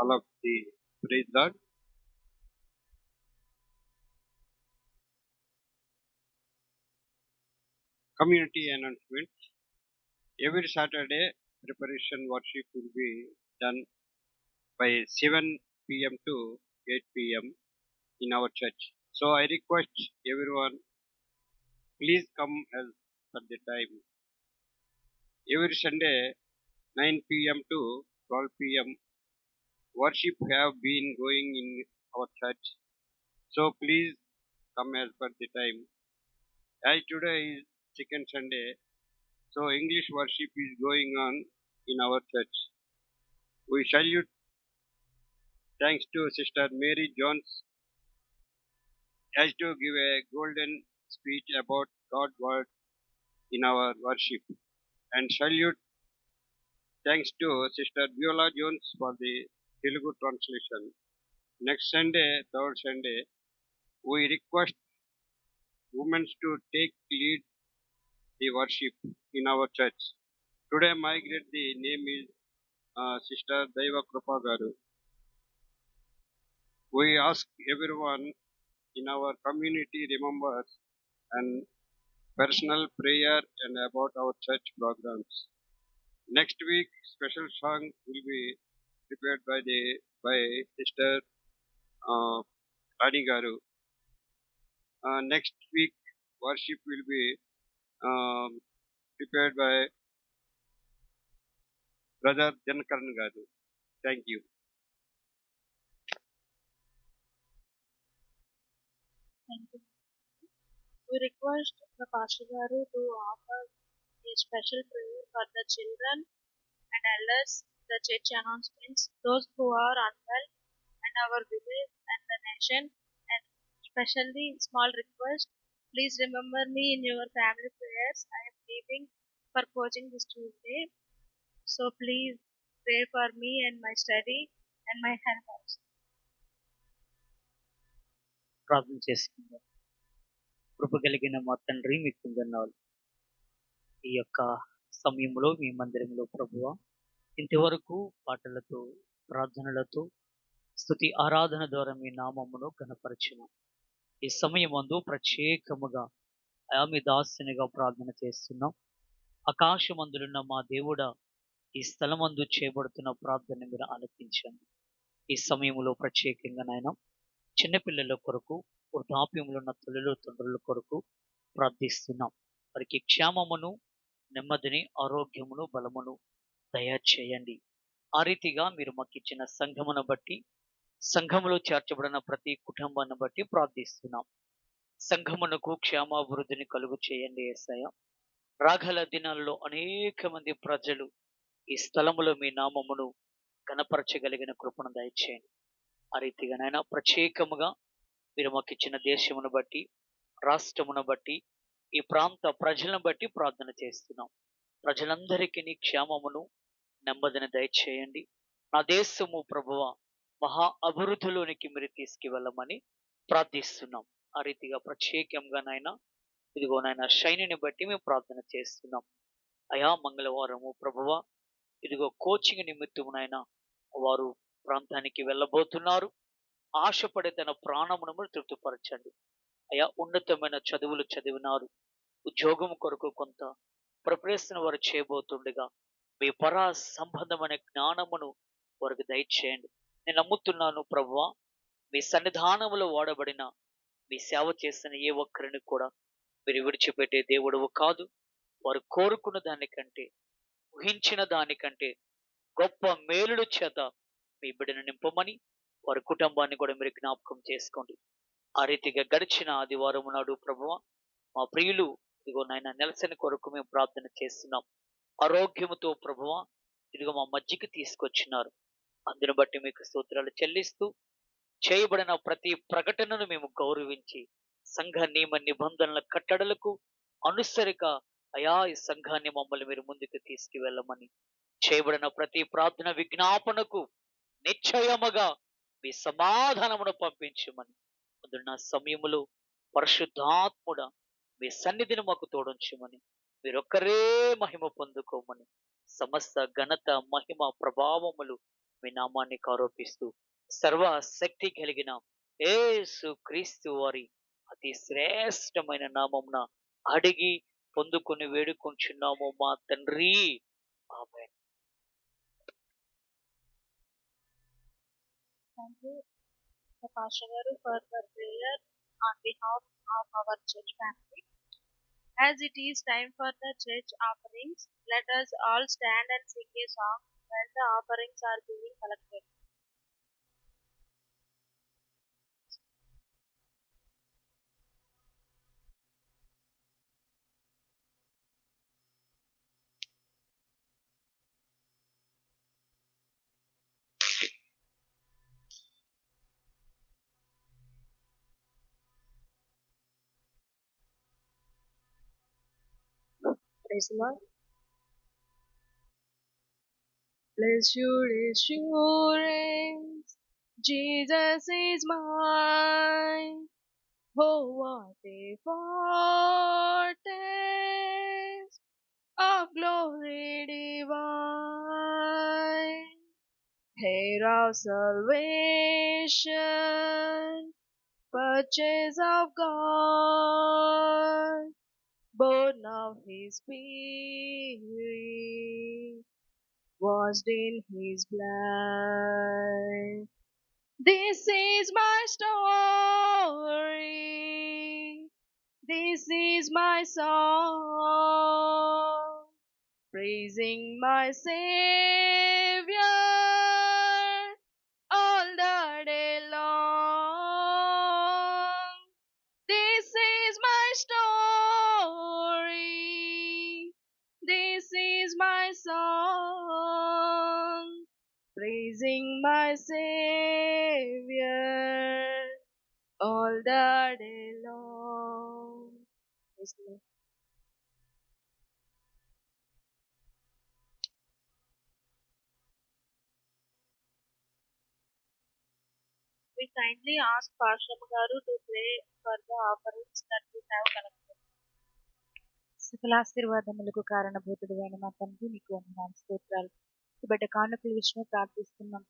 all of the praise. Community announcements. Every Saturday, preparation worship will be done by 7 p.m. to 8 p.m. in our church. So I request everyone, please come per the time. Every Sunday, 9 p.m. to 12 p.m. worship have been going in our church. So please come as per the time. As today is second Sunday, so English worship is going on in our church. We salute thanks to Sister Mary Jones as to give a golden speech about God's word in our worship. And salute thanks to Sister Viola Jones for the Telugu translation. Next Sunday, third Sunday, we request women to take lead the worship in our church. Today, my great the name is uh, Sister Daiva Krupa Garu. We ask everyone in our community remembers and personal prayer and about our church programs. Next week, special song will be prepared by the by Sister uh, Rani Garu. Uh, next week, worship will be um, prepared by Brother Jankaran Garu. Thank you. Thank you. We request the Pastor Garu to offer a special prayer for the children and elders, the church announcements, those who are unwell, and our village and the nation, and especially small request. Please remember me in your family prayers. I am leaving for coaching this Tuesday. So please pray for me and my study and my health also. ప్రార్థన చేసుకుందాం కృప కలిగిన మా తండ్రి మీకు వందనాలు ఈ యొక్క సమయంలో మీ మందిరంలో ప్రభువ ఇంతవరకు పాటలతో ప్రార్థనలతో స్తుతి ఆరాధన ద్వారా మీ నామమును కనపరచిన ఈ సమయం అందు ప్రత్యేకముగా ఆమె మీ దాస్యనిగా ప్రార్థన చేస్తున్నాం. ఆకాశమందులున్న మా దేవుడ ఈ స్థలమందు చేయబడుతున్న ప్రార్థన మీరు ఆలకించండి. ఈ సమయంలో ప్రత్యేకంగా నాయన చిన్నపిల్లల కొరకు వృద్ధాప్యములు ఉన్న తల్లులు తండ్రుల కొరకు ప్రార్థిస్తున్నాం. వారికి క్షేమమును నెమ్మదిని ఆరోగ్యమును బలమును దయచేయండి. ఆ రీతిగా మీరు మాకు ఇచ్చిన సంఘమును బట్టి సంఘములో చేర్చబడిన ప్రతి కుటుంబాన్ని బట్టి ప్రార్థిస్తున్నాం. సంఘమునకు క్షేమాభివృద్ధిని కలుగు చేయండి ఏసయ రాగల దినాల్లో అనేక మంది ప్రజలు ఈ స్థలములో మీ నామమును కనపరచగలిగిన కృపను దయచేయండి. ఆ రీతిగానైనా ప్రత్యేకముగా మీరు మాకు ఇచ్చిన దేశమును బట్టి రాష్ట్రమును బట్టి ఈ ప్రాంత ప్రజలను బట్టి ప్రార్థన చేస్తున్నాం. ప్రజలందరికీ నీ క్షేమమును నెమ్మదిని దయచేయండి. నా దేశము ప్రభువ మహా అభివృద్ధిలోనికి మీరు తీసుకువెళ్ళమని ప్రార్థిస్తున్నాం. ఆ రీతిగా ప్రత్యేకంగా నాయన ఇదిగో నాయన శైనిని బట్టి మేము ప్రార్థన చేస్తున్నాం. అయా మంగళవారము ప్రభువ ఇదిగో కోచింగ్ నిమిత్తం నాయన వారు ప్రాంతానికి వెళ్ళబోతున్నారు. ఆశపడే తన ప్రాణమును తృప్తిపరచండి. అయా ఉన్నతమైన చదువులు చదివినారు. ఉద్యోగం కొరకు కొంత ప్రిపరేషన్ వారు చేయబోతుండగా మీ పరా సంబంధమైన జ్ఞానమును వారికి దయచేయండి. నేను నమ్ముతున్నాను ప్రభువా మీ సన్నిధానములో వాడబడిన మీ సేవ చేసిన ఏ ఒక్కరిని కూడా మీరు విడిచిపెట్టే దేవుడవు కాదు. వారు కోరుకున్న దానికంటే ఊహించిన దానికంటే గొప్ప మేలుడు చేత మీ బిడ్డను నింపమని వారి కుటుంబాన్ని కూడా మీరు జ్ఞాపకం చేసుకోండి. ఆ రీతిగా గడిచిన ఆదివారం నాడు ప్రభువ మా ప్రియులు ఇదిగో నాయన నెలసని కొరకు మేము ప్రార్థన చేస్తున్నాం. ఆరోగ్యముతో ప్రభువ ఇదిగో మా మధ్యకి తీసుకొచ్చినారు. అందును బట్టి మీకు సూత్రాలు చెల్లిస్తూ చేయబడిన ప్రతి ప్రకటనను మేము గౌరవించి సంఘ నియమ నిబంధనల కట్టడలకు అనుసరిక అయా ఈ సంఘాన్ని మమ్మల్ని మీరు ముందుకు తీసుకువెళ్ళమని చేయబడిన ప్రతి ప్రార్థన విజ్ఞాపనకు నిశ్చయముగా మీ సమాధానమును పంపించమని. అందున్న సమయములో పరిశుద్ధాత్ముడ మీ సన్నిధిని మాకు తోడించమని. మీరొక్కరే మహిమ పొందుకోమని. సమస్త ఘనత మహిమ ప్రభావములు మీ నామాన్ని ఆరోపిస్తూ సర్వశక్తి కలిగిన ఏసు క్రీస్తు వారి అతి శ్రేష్టమైన నామమున అడిగి పొందుకుని వేడుకుంటున్నాము మా తండ్రి. ఆమె Pastor for the prayer on behalf As it is time for the church offerings, let us all stand and sing a song while the offerings are being collected. Bless your assurance, Jesus is mine. Oh, what a foretaste of glory divine. Hair of salvation, purchase of God, born of His Spirit, washed in His blood. This is my story. This is my song, praising my Savior praising my Savior all the day long. We kindly ask Pastor Garu to pray for the offerings that we have collected. సకల ఆశీర్వాదములకు కారణభూతుడు అయిన మా తండ్రి నీకు వందనాలు స్తోత్రాలు ఈ బిడ్డ కానుకల విషయం ప్రార్థిస్తున్నాం.